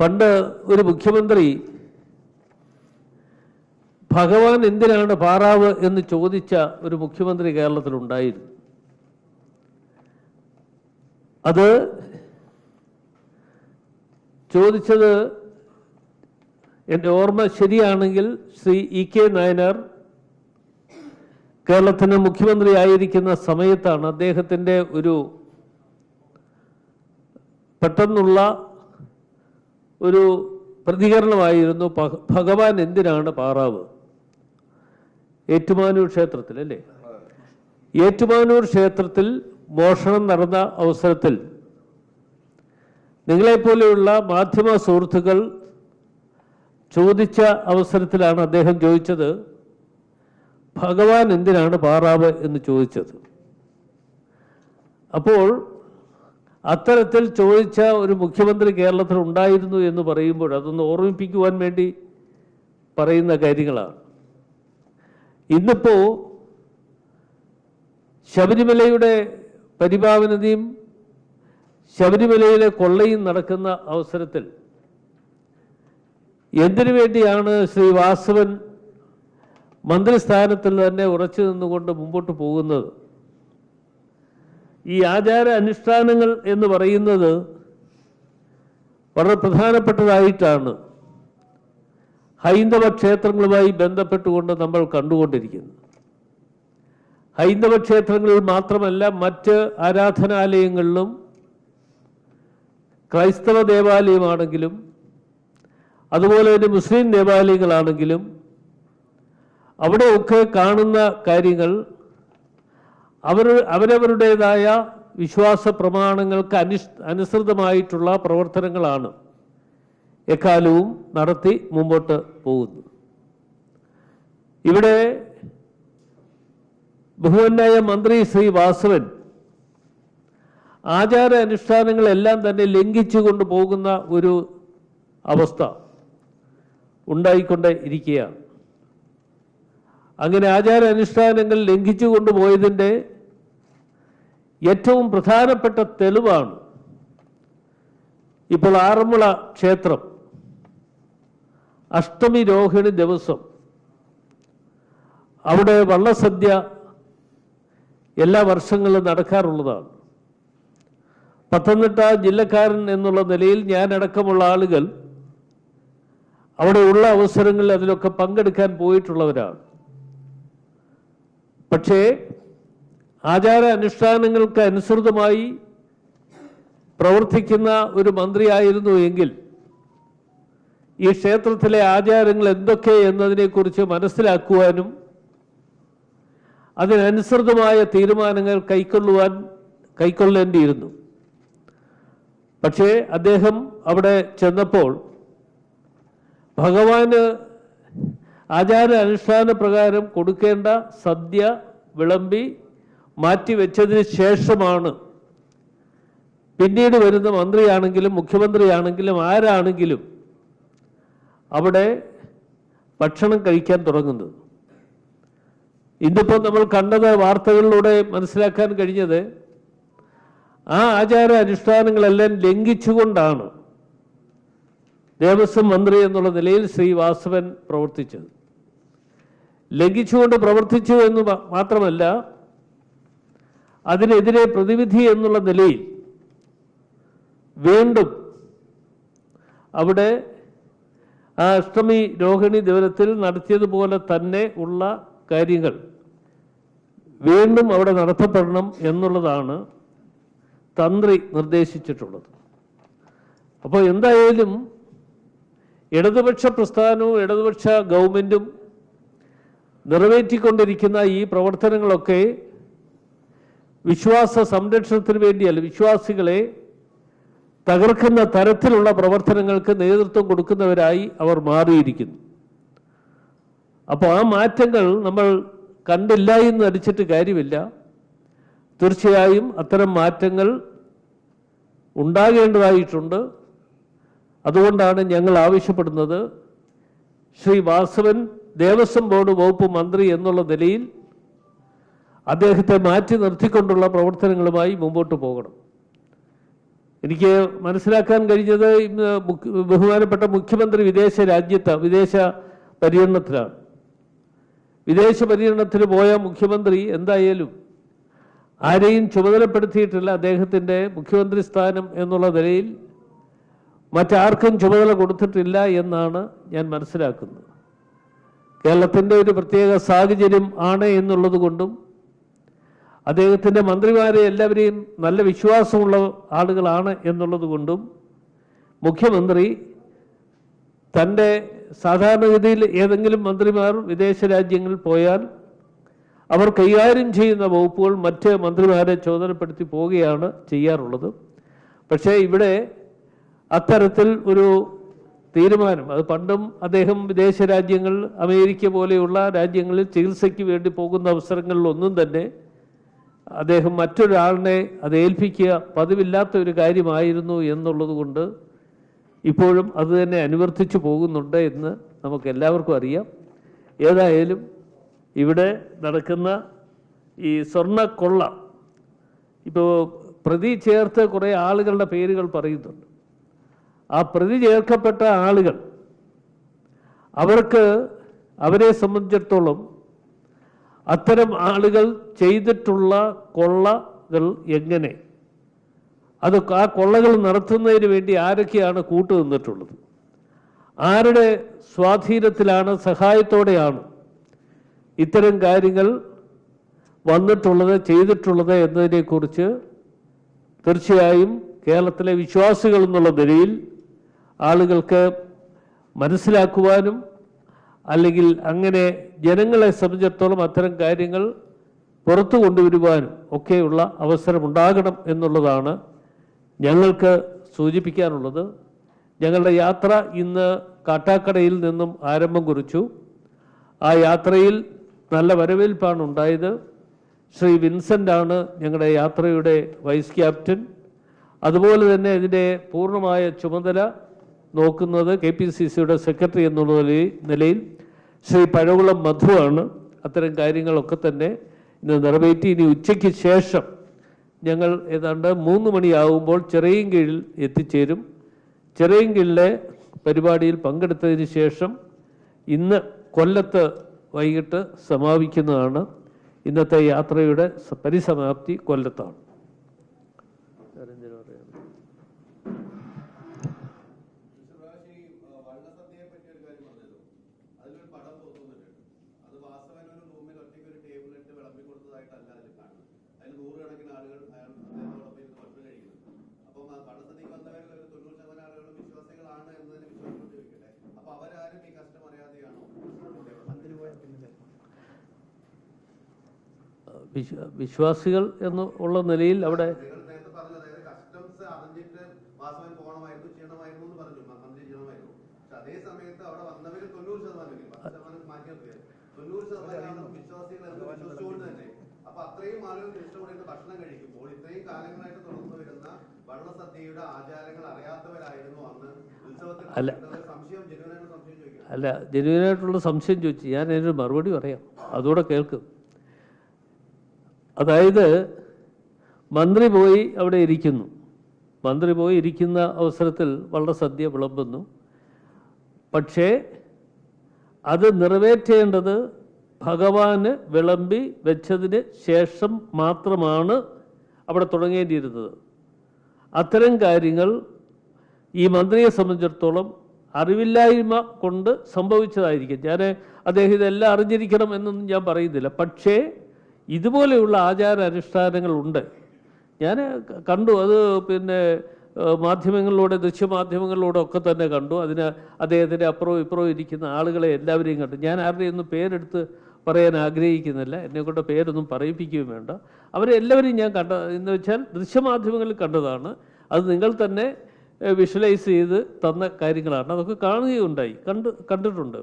പണ്ട് ഒരു മുഖ്യമന്ത്രി ഭഗവാൻ എന്തിനാണ് പാറാവ് എന്ന് ചോദിച്ച ഒരു മുഖ്യമന്ത്രി കേരളത്തിലുണ്ടായിരുന്നു. അത് ചോദിച്ചത് എന്റെ ഓർമ്മ ശരിയാണെങ്കിൽ ശ്രീ ഇ കെ നായനാർ കേരളത്തിന് മുഖ്യമന്ത്രി ആയിരിക്കുന്ന സമയത്താണ് അദ്ദേഹത്തിന്റെ ഒരു പെട്ടെന്നുള്ള ഒരു പ്രതികരണമായിരുന്നു ഭഗ- ഭഗവാൻ എന്തിനാണ് പാറാവ്? ഏറ്റുമാനൂർ ക്ഷേത്രത്തിൽ അല്ലേ? ഏറ്റുമാനൂർ ക്ഷേത്രത്തിൽ മോഷണം നടന്ന അവസരത്തിൽ നിങ്ങളെപ്പോലെയുള്ള മാധ്യമ സുഹൃത്തുക്കൾ ചോദിച്ച അവസരത്തിലാണ് അദ്ദേഹം ചോദിച്ചത് ഭഗവാൻ എന്തിനാണ് പാറാവ്? എന്ന് ചോദിച്ചത്. അപ്പോൾ അത്തരത്തിൽ ചോദിച്ച ഒരു മുഖ്യമന്ത്രി കേരളത്തിൽ ഉണ്ടായിരുന്നു എന്ന് പറയുമ്പോൾ അതൊന്ന് ഓർമ്മിപ്പിക്കുവാൻ വേണ്ടി പറയുന്ന കാര്യങ്ങളാണ്. ഇന്നിപ്പോ ശബരിമലയുടെ പരിപാവനതയും ശബരിമലയിലെ കൊള്ളയും നടക്കുന്ന അവസരത്തിൽ എന്തിനു വേണ്ടിയാണ് ശ്രീ വാസവൻ മന്ത്രിസ്ഥാനത്തിൽ തന്നെ ഉറച്ചു നിന്നുകൊണ്ട് മുമ്പോട്ട് പോകുന്നത്? ഈ ആചാര അനുഷ്ഠാനങ്ങൾ എന്ന് പറയുന്നത് വളരെ പ്രധാനപ്പെട്ടതായിട്ടാണ് ഹൈന്ദവ ക്ഷേത്രങ്ങളുമായി ബന്ധപ്പെട്ടുകൊണ്ട് നമ്മൾ കണ്ടുകൊണ്ടിരിക്കുന്നത് ഹൈന്ദവ ക്ഷേത്രങ്ങളിൽ മാത്രമല്ല മറ്റ് ആരാധനാലയങ്ങളിലും ക്രൈസ്തവ ദേവാലയമാണെങ്കിലും അതുപോലെ തന്നെ മുസ്ലിം ദേവാലയങ്ങളാണെങ്കിലും അവിടെയൊക്കെ കാണുന്ന കാര്യങ്ങൾ അവർ അവരവരുടേതായ വിശ്വാസ പ്രമാണങ്ങൾക്ക് അനുഷ് അനുസൃതമായിട്ടുള്ള പ്രവർത്തനങ്ങളാണ് എക്കാലവും നടത്തി മുമ്പോട്ട് പോകുന്നത്. ഇവിടെ ബഹുവന്നായ മന്ത്രി ശ്രീ വാസവൻ ആചാര അനുഷ്ഠാനങ്ങളെല്ലാം തന്നെ ലംഘിച്ചുകൊണ്ട് പോകുന്ന ഒരു അവസ്ഥ ഉണ്ടായിക്കൊണ്ട് ഇരിക്കുകയാണ്. അങ്ങനെ ആചാര അനുഷ്ഠാനങ്ങൾ ലംഘിച്ചു കൊണ്ടുപോയതിന്റെ ഏറ്റവും പ്രധാനപ്പെട്ട തെളിവാണ് ഇപ്പോൾ ആറന്മുള ക്ഷേത്രം. അഷ്ടമി രോഹിണി ദിവസം. അവിടെ വള്ളസദ്യ എല്ലാ വർഷങ്ങളിലും നടക്കാറുള്ളതാണ്. പത്തനംതിട്ട ജില്ലക്കാരൻ എന്നുള്ള നിലയിൽ ഞാനടക്കമുള്ള ആളുകൾ അവിടെയുള്ള അവസരങ്ങളിൽ അതിലൊക്കെ പങ്കെടുക്കാൻ പോയിട്ടുള്ളവരാണ്. പക്ഷേ ആചാര അനുഷ്ഠാനങ്ങൾക്ക് അനുസൃതമായി പ്രവർത്തിക്കുന്ന ഒരു മന്ത്രിയായിരുന്നു എങ്കിൽ ഈ ക്ഷേത്രത്തിലെ ആചാരങ്ങൾ എന്തൊക്കെ എന്നതിനെക്കുറിച്ച് മനസ്സിലാക്കുവാനും അതിനനുസൃതമായ തീരുമാനങ്ങൾ കൈക്കൊള്ളുവാൻ കൈക്കൊള്ളേണ്ടിയിരുന്നു. പക്ഷേ അദ്ദേഹം അവിടെ ചെന്നപ്പോൾ ഭഗവാന് ആചാര അനുഷ്ഠാന പ്രകാരം കൊടുക്കേണ്ട സദ്യ വിളമ്പി മാറ്റിവെച്ചതിന് ശേഷമാണ്. പിന്നീട് വരുന്ന മന്ത്രിയാണെങ്കിലും മുഖ്യമന്ത്രിയാണെങ്കിലും ആരാണെങ്കിലും അവിടെ ഭക്ഷണം കഴിക്കാൻ തുടങ്ങുന്നത്. ഇന്നിപ്പോൾ നമ്മൾ കണ്ടത് വാർത്തകളിലൂടെ മനസ്സിലാക്കാൻ കഴിഞ്ഞത് ആ ആചാര അനുഷ്ഠാനങ്ങളെല്ലാം ലംഘിച്ചുകൊണ്ടാണ് ദേവസ്വം മന്ത്രി എന്നുള്ള നിലയിൽ ശ്രീ വാസവൻ പ്രവർത്തിച്ചത്. ലംഘിച്ചുകൊണ്ട് പ്രവർത്തിച്ചു എന്ന് മാത്രമല്ല അതിനെതിരെ പ്രതിവിധി എന്നുള്ള നിലയിൽ വീണ്ടും അവിടെ ആ അഷ്ടമി രോഹിണി ദിവസത്തിൽ നടത്തിയതുപോലെ തന്നെ ഉള്ള കാര്യങ്ങൾ വീണ്ടും അവിടെ നടത്തപ്പെടണം എന്നുള്ളതാണ് തന്ത്രി നിർദ്ദേശിച്ചിട്ടുള്ളത്. അപ്പോൾ എന്തായാലും ഇടതുപക്ഷ പ്രസ്ഥാനവും ഇടതുപക്ഷ ഗവൺമെന്റും നിറവേറ്റിക്കൊണ്ടിരിക്കുന്ന ഈ പ്രവർത്തനങ്ങളൊക്കെ വിശ്വാസ സംരക്ഷണത്തിന് വേണ്ടിയല്ല വിശ്വാസികളെ തകർക്കുന്ന തരത്തിലുള്ള പ്രവർത്തനങ്ങൾക്ക് നേതൃത്വം കൊടുക്കുന്നവരായി അവർ മാറിയിരിക്കുന്നു. അപ്പോൾ ആ മാറ്റങ്ങൾ നമ്മൾ കണ്ടില്ല എന്ന് നടിച്ചിട്ട് കാര്യമില്ല. തീർച്ചയായും അത്തരം മാറ്റങ്ങൾ ഉണ്ടാകേണ്ടതായിട്ടുണ്ട്. അതുകൊണ്ടാണ് ഞങ്ങൾ ആവശ്യപ്പെടുന്നത് ശ്രീ വാസവൻ ദേവസ്വം ബോർഡ് വകുപ്പ് മന്ത്രി എന്നുള്ള നിലയിൽ അദ്ദേഹത്തെ മാറ്റി നിർത്തിക്കൊണ്ടുള്ള പ്രവർത്തനങ്ങളുമായി മുമ്പോട്ട് പോകണം. എനിക്ക് മനസ്സിലാക്കാൻ കഴിഞ്ഞത് ബഹുമാനപ്പെട്ട മുഖ്യമന്ത്രി വിദേശ രാജ്യത്ത് വിദേശ പര്യടനത്തിലാണ്. വിദേശ പര്യടനത്തിന് പോയ മുഖ്യമന്ത്രി എന്തായാലും ആരെയും ചുമതലപ്പെടുത്തിയിട്ടില്ല അദ്ദേഹത്തിന്റെ മുഖ്യമന്ത്രി സ്ഥാനം എന്നുള്ള നിലയിൽ. മറ്റാർക്കും ചുമതല കൊടുത്തിട്ടില്ല എന്നാണ് ഞാൻ മനസ്സിലാക്കുന്നത്. കേരളത്തിന്റെ ഒരു പ്രത്യേക സാഹചര്യം ആണ് എന്നുള്ളത് കൊണ്ടും അദ്ദേഹത്തിന്റെ മന്ത്രിമാരെ എല്ലാവരെയും നല്ല വിശ്വാസമുള്ള ആളുകളാണ് എന്നുള്ളത് കൊണ്ടും മുഖ്യമന്ത്രി തന്റെ സാധാരണഗതിയിൽ ഏതെങ്കിലും മന്ത്രിമാർ വിദേശ രാജ്യങ്ങളിൽ പോയാൽ അവർ കൈകാര്യം ചെയ്യുന്ന വകുപ്പുകൾ മറ്റ് മന്ത്രിമാരെ ചോദനപ്പെടുത്തി പോവുകയാണ് ചെയ്യാറുള്ളത്. പക്ഷേ ഇവിടെ അത്തരത്തിൽ ഒരു തീരുമാനം അത് പണ്ടും അദ്ദേഹം വിദേശ രാജ്യങ്ങൾ അമേരിക്ക പോലെയുള്ള രാജ്യങ്ങളിൽ ചികിത്സയ്ക്ക് വേണ്ടി പോകുന്ന അവസരങ്ങളിലൊന്നും തന്നെ അദ്ദേഹം മറ്റൊരാളിനെ അത് ഏൽപ്പിക്കുക പതിവില്ലാത്ത ഒരു കാര്യമായിരുന്നു എന്നുള്ളത് കൊണ്ട് ഇപ്പോഴും അത് തന്നെ അനുവർത്തിച്ചു പോകുന്നുണ്ട് എന്ന് നമുക്ക് എല്ലാവർക്കും അറിയാം. ഏതായാലും ഇവിടെ നടക്കുന്ന ഈ സ്വർണക്കൊള്ള ഇപ്പോൾ പ്രതി ചേർത്ത് കുറേ ആളുകളുടെ പേരുകൾ പറയുന്നുണ്ട്. ആ പ്രതി ചേർക്കപ്പെട്ട ആളുകൾ അവർക്ക് അവരെ സംബന്ധിച്ചിടത്തോളം അത്തരം ആളുകൾ ചെയ്തിട്ടുള്ള കൊള്ളകൾ എങ്ങനെ? അത് ആ കൊള്ളകൾ നടത്തുന്നതിന് വേണ്ടി ആരൊക്കെയാണ് കൂട്ടുനിന്നിട്ടുള്ളത് ആരുടെ സ്വാധീനത്തിലാണ് സഹായത്തോടെയാണ് ഇത്തരം കാര്യങ്ങൾ വന്നിട്ടുള്ളത് ചെയ്തിട്ടുള്ളത് എന്നതിനെക്കുറിച്ച് തീർച്ചയായും കേരളത്തിലെ വിശ്വാസികൾ എന്നുള്ള നിലയിൽ ആളുകൾക്ക് മനസ്സിലാക്കുവാനും അല്ലെങ്കിൽ അങ്ങനെ ജനങ്ങളെ സംബന്ധിച്ചിടത്തോളം അത്തരം കാര്യങ്ങൾ പുറത്തു കൊണ്ടുവരുവാനും ഒക്കെയുള്ള അവസരമുണ്ടാകണം എന്നുള്ളതാണ് ഞങ്ങൾക്ക് സൂചിപ്പിക്കാനുള്ളത്. ഞങ്ങളുടെ യാത്ര ഇന്ന് കാട്ടാക്കടയിൽ നിന്നും ആരംഭം കുറിച്ചു. ആ യാത്രയിൽ നല്ല വരവേൽപ്പാണ് ഉണ്ടായത്. ശ്രീ വിൻസെന്റ് ആണ് ഞങ്ങളുടെ യാത്രയുടെ വൈസ് ക്യാപ്റ്റൻ. അതുപോലെ തന്നെ ഇതിന്റെ പൂർണമായ ചുമതല നോക്കുന്നത് കെ പി സി സിയുടെ സെക്രട്ടറി എന്നുള്ള നിലയിൽ- ശ്രീ പഴകുളം മധുവാണ് അത്തരം കാര്യങ്ങളൊക്കെ തന്നെ ഇന്ന് നിറവേറ്റി. ഇനി ഉച്ചയ്ക്ക് ശേഷം ഞങ്ങൾ ഏതാണ്ട് മൂന്ന് മണിയാകുമ്പോൾ ചെറിയൻകീഴിൽ എത്തിച്ചേരും. ചെറിയൻകീഴിലെ പരിപാടിയിൽ പങ്കെടുത്തതിന് ശേഷം ഇന്ന് കൊല്ലത്ത് വൈകിട്ട് സമാപിക്കുന്നതാണ്. ഇന്നത്തെ യാത്രയുടെ പരിസമാപ്തി കൊല്ലത്താണ്. വള്ളസദ്യയുടെ എന്ന് ഉള്ള നിലയിൽ അവിടെ അല്ല. അല്ല ജനുവിനായിട്ടുള്ള സംശയം ചോദിച്ചു ഞാൻ അതിനൊരു മറുപടി പറയാം. അതുകൂടെ കേൾക്കും. അതായത് മന്ത്രി പോയി അവിടെ ഇരിക്കുന്നു. മന്ത്രി പോയി ഇരിക്കുന്ന അവസരത്തിൽ വളരെ സദ്യ വിളമ്പുന്നു. പക്ഷേ അത് നിറവേറ്റേണ്ടത് ഭഗവാന് വിളമ്പി വെച്ചതിന് ശേഷം മാത്രമാണ് അവിടെ തുടങ്ങേണ്ടിയിരുന്നത്. അത്തരം കാര്യങ്ങൾ ഈ മന്ത്രിയെ സംബന്ധിച്ചിടത്തോളം അറിവില്ലായ്മ കൊണ്ട് സംഭവിച്ചതായിരിക്കും. ഞാൻ അദ്ദേഹം ഇതെല്ലാം അറിഞ്ഞിരിക്കണം എന്നൊന്നും ഞാൻ പറയുന്നില്ല. പക്ഷേ ഇതുപോലെയുള്ള ആചാര അനുഷ്ഠാനങ്ങളുണ്ട് ഞാൻ കണ്ടു അത് പിന്നെ മാധ്യമങ്ങളിലൂടെ ദൃശ്യമാധ്യമങ്ങളിലൂടെ ഒക്കെ തന്നെ കണ്ടു. അതിന് അദ്ദേഹത്തിന്റെ അപ്പുറവും ഇപ്പുറവും ഇരിക്കുന്ന ആളുകളെ എല്ലാവരെയും കണ്ടു. ഞാൻ ആരുടെയൊന്നും പേരെടുത്ത് പറയാൻ ആഗ്രഹിക്കുന്നില്ല. എന്നെ കൊണ്ട് പേരൊന്നും പറയിപ്പിക്കുകയും വേണ്ട. അവരെ എല്ലാവരെയും ഞാൻ കണ്ട എന്ന് വെച്ചാൽ ദൃശ്യമാധ്യമങ്ങളിൽ കണ്ടതാണ്. അത് നിങ്ങൾ തന്നെ വിഷ്വലൈസ് ചെയ്ത് തന്ന കാര്യങ്ങളാണ്. അതൊക്കെ കാണുകയുണ്ടായി. കണ്ട് കണ്ടിട്ടുണ്ട്.